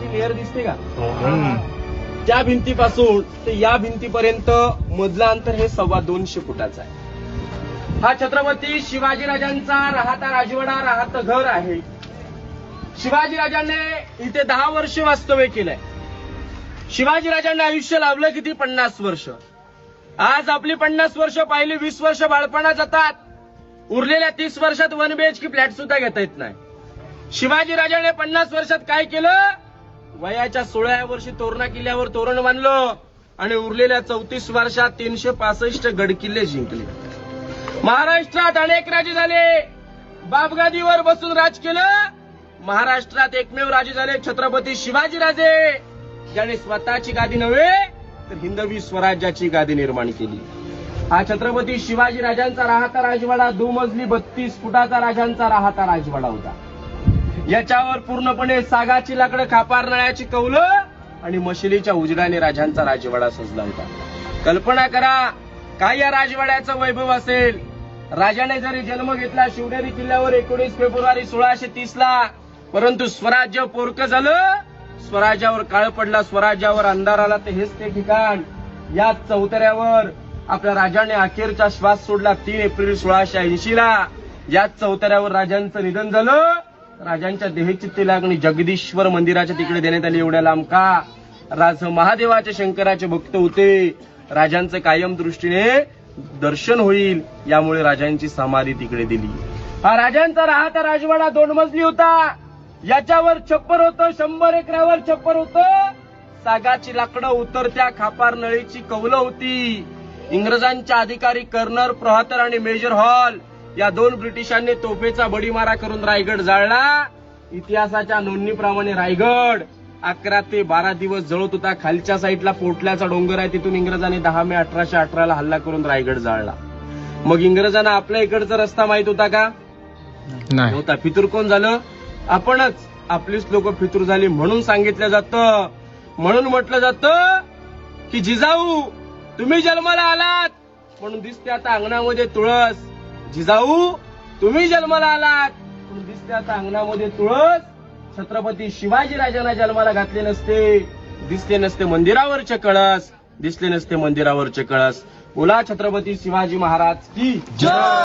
भिंतीची लेअर दिसते का? त्या भिंतीपासून ते या भिंतीपर्यंत मधलं अंतर हे सव्वा दोनशे फुटाचं आहे. हा छत्रपती शिवाजीराजांचा राहता राजवाडा राहतं घर आहे. शिवाजीराजांनी इथे दहा वर्ष वास्तव्य केलंय. शिवाजीराजांनी आयुष्य लावलं किती? पन्नास वर्ष. आज आपली पन्नास वर्ष पाहिली वीस वर्ष बाळपणात जातात. उरलेल्या तीस वर्षात वन बीएचके फ्लॅट सुद्धा घेता येत नाही. शिवाजीराजाने पन्नास वर्षात काय केलं? वयाच्या सोळाव्या वर्षी तोरणा किल्ल्यावर तोरण बांधलं आणि उरलेल्या चौतीस वर्षात तीनशे पासष्ट गडकिल्ले जिंकले. महाराष्ट्रात अनेक राजे झाले. बापगादीवर बसून राज केलं. महाराष्ट्रात एकमेव राजे झाले छत्रपती शिवाजीराजे ज्याने स्वतःची गादी नव्हे तर हिंदवी स्वराज्याची गादी निर्माण केली. हा छत्रपती शिवाजी राजांचा राहता राजवाडा दुमजली बत्तीस फुटाचा राजांचा राहता राजवाडा होता. याच्यावर पूर्णपणे सागाची लाकडं खापार नळ्याची कौलं आणि मशिलीच्या उजडाने राजांचा राजवाडा सजला होता. कल्पना करा काय या राजवाड्याचं वैभव असेल? राजाने जरी जन्म घेतला शिवनेरी किल्ल्यावर एकोणीस फेब्रुवारी सोळाशे तीस ला परंतु स्वराज्य पोरकं झालं स्वराज्यावर काळ पडला स्वराज्यावर अंधार आला तर हेच ते ठिकाण. याच चौतऱ्यावर आपल्या राजाने अखेरचा श्वास सोडला तीन एप्रिल सोळाशे ऐंशी ला. याच चौतऱ्यावर राजांचं निधन झालं. राजांच्या देहचित्ती लागणी जगदीश्वर मंदिराच्या तिकडे देण्यात आली. एवढ्या लांब का? राज महादेवाचे शंकराचे भक्त होते. राजांचं कायम दृष्टीने दर्शन होईल. यामुळे राजांची समाधी तिकडे दिली. हा राजांचा राहता राजवाडा दोन मजली होता. याच्यावर छप्पर होतं शंभर एकरावर छप्पर होतं. सागाची लाकडं उतरत्या खापार नळीची कौलं होती. इंग्रजांच्या अधिकारी कर्नर प्रहतर आणि मेजर हॉल या दोन ब्रिटिशांनी तोफेचा बडीमारा करून रायगड जाळला. इतिहासाच्या नोंदणीप्रमाणे रायगड अकरा ते बारा दिवस जळत होता. खालच्या साईडला पोटल्याचा डोंगर आहे तिथून इंग्रजांनी दहा मे अठराशे अठराला हल्ला करून रायगड जाळला. मग इंग्रजांना आपल्या इकडचा रस्ता माहीत होता का? नाही. होता फितूर कोण झालं? आपणच. आपलीच लोक फितूर झाली म्हणून सांगितलं जातं. म्हणून म्हटलं जातं की जिजाऊ तुम्ही जन्माला आलात. म्हणून दिसते आता अंगणामध्ये तुळस. जिजाऊ तुम्ही जन्माला आलात. पण दिसते आता अंगणामध्ये तुळस. छत्रपती शिवाजी राजांना जन्माला घातले नसते. दिसले नसते मंदिरावरचे कळस. दिसले नसते मंदिरावरचे कळस. बोला छत्रपती शिवाजी महाराज की जय.